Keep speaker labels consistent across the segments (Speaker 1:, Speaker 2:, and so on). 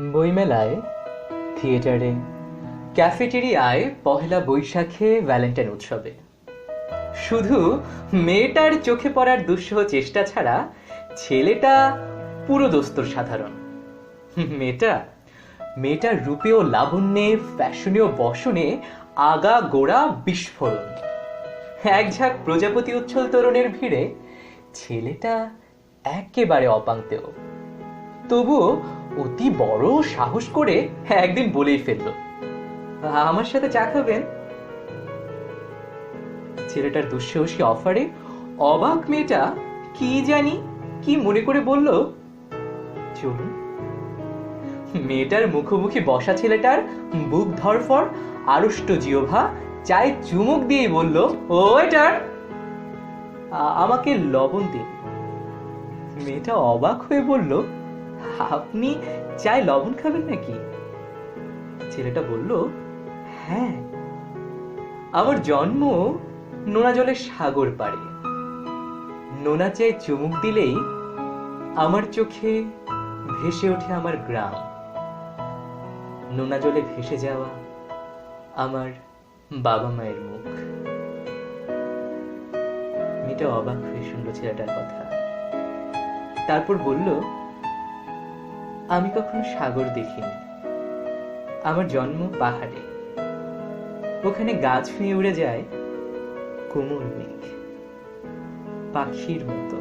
Speaker 1: বইমেলায়, থিয়েটারে, ক্যাফেটেরিয়ায় পহেলা বৈশাখে ভ্যালেন্টাইন উৎসবে। শুধু মেয়েটার চোখে পড়ার দুঃসহ চেষ্টা ছাড়া ছেলেটা পুরো দোস্তর সাধারণ। মেয়েটা, মেয়েটার রূপে ও লাবণ্যে ফ্যাশনীয় বসনে আগা গোড়া বিস্ফোরণ। এক ঝাঁক প্রজাপতি উচ্ছল তরুণের ভিড়ে ছেলেটা একেবারে অপাঙ্ক্তেয় তবুও অতি বড় সাহস করে একদিন বলেই ফেলল। আমার সাথে চা খাবেন? ছেলেটার দুঃসাহসী অফারে অবাক মেয়েটা কি জানি কি মনে করে বলল, চলুন। মেয়েটার মুখোমুখি বসা ছেলেটার বুক ধরফর আড়ষ্ট জিওভা চায় চুমুক দিয়ে বলল, ও আমাকে লবণ দিন। মেয়েটা অবাক হয়ে বলল আপনি চায় লবণ খাবেন নাকি? ছেলেটা বলল হ্যাঁ। আমার জন্ম নোনা জলের সাগর পাড়ে। নোনা চায় চুমুক দিলেই আমার চোখে ভেসে ওঠে আমার গ্রাম। নোনা জলে ভেসে যাওয়া আমার বাবা মায়ের মুখ। মেয়েটা অবাক হয়ে শুনলো ছেলেটার কথা। তারপর বলল আমি কখনো সাগর দেখিনি। আমার জন্ম পাহাড়ে। ওখানে গাছ ফুঁয়ে উড়ে যায় কোমল মেঘ। পাখির মতো।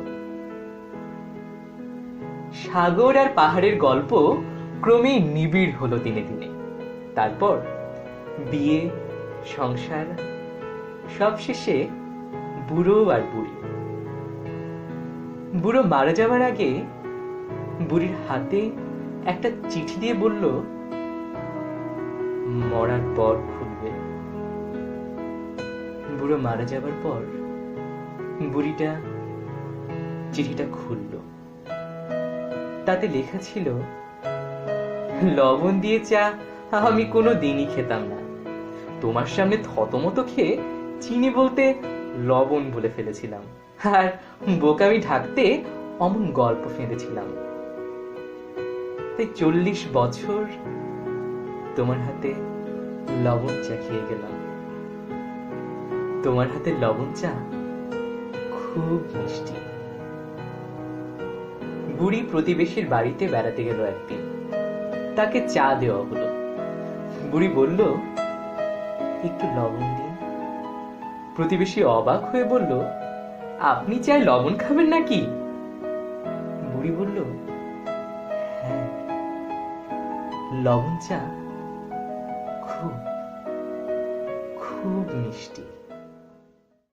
Speaker 1: সাগর আর পাহাড়ের গল্প ক্রমেই নিবিড় হলো দিনে দিনে। তারপর বিয়ে, সংসার, সব শেষে বুড়ো আর বুড়ি। বুড়ো মারা যাওয়ার আগে বুড়ির হাতে একটা চিঠি দিয়ে বলল, মরার পর খুলবে বুড়ো মারা যাবার পর বুড়িটা চিঠিটা খুলল। তাতে লেখা ছিল, লবণ দিয়ে চা আমি কোনো দিনই খেতাম না। তোমার সামনে থতমত খেয়ে চিনি বলতে লবণ বলে ফেলেছিলাম। আর বোকামি ঢাকতে অমন গল্প ফেঁদেছিলাম। তাই চল্লিশ বছর তোমার হাতে লবণ চা খেয়ে গেলাম। তোমার হাতে লবণ চা খুব মিষ্টি। বুড়ি প্রতিবেশীর বাড়িতে বেড়াতে গেল একদিন। তাকে চা দেওয়া হলো। বুড়ি বলল, একটু লবণ দিন। প্রতিবেশী অবাক হয়ে বলল, আপনি চায় লবণ খাবেন নাকি? বুড়ি বলল লবণ চা? খুব খুব মিষ্টি।